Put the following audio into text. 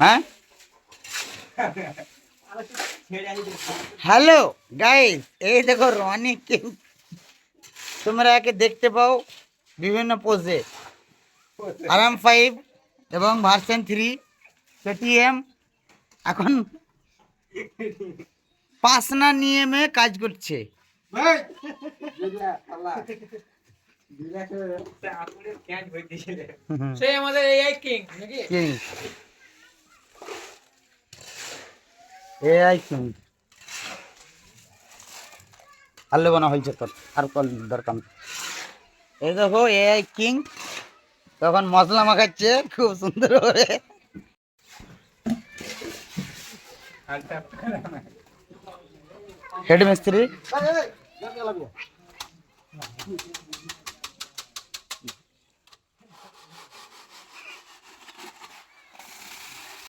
হ্যাঁ? Hello guys এই দেখো রনি কিং তোমরা একে দেখতে পাও বিভিন্ন পোজে আরাম ফাইভ এবং ভার্সন থ্রি পেটিএম এখন পাসনা নিয়মে কাজ করছে। সেই আমাদের এআই কিং নাকি? কিং এআই কিং আর লেবো হয়েছে তোর আর কল দরকার। এই দেখো এআই কিং তখন মশলা মাখাচ্ছে খুব সুন্দর করে। হেড মিস্ত্রি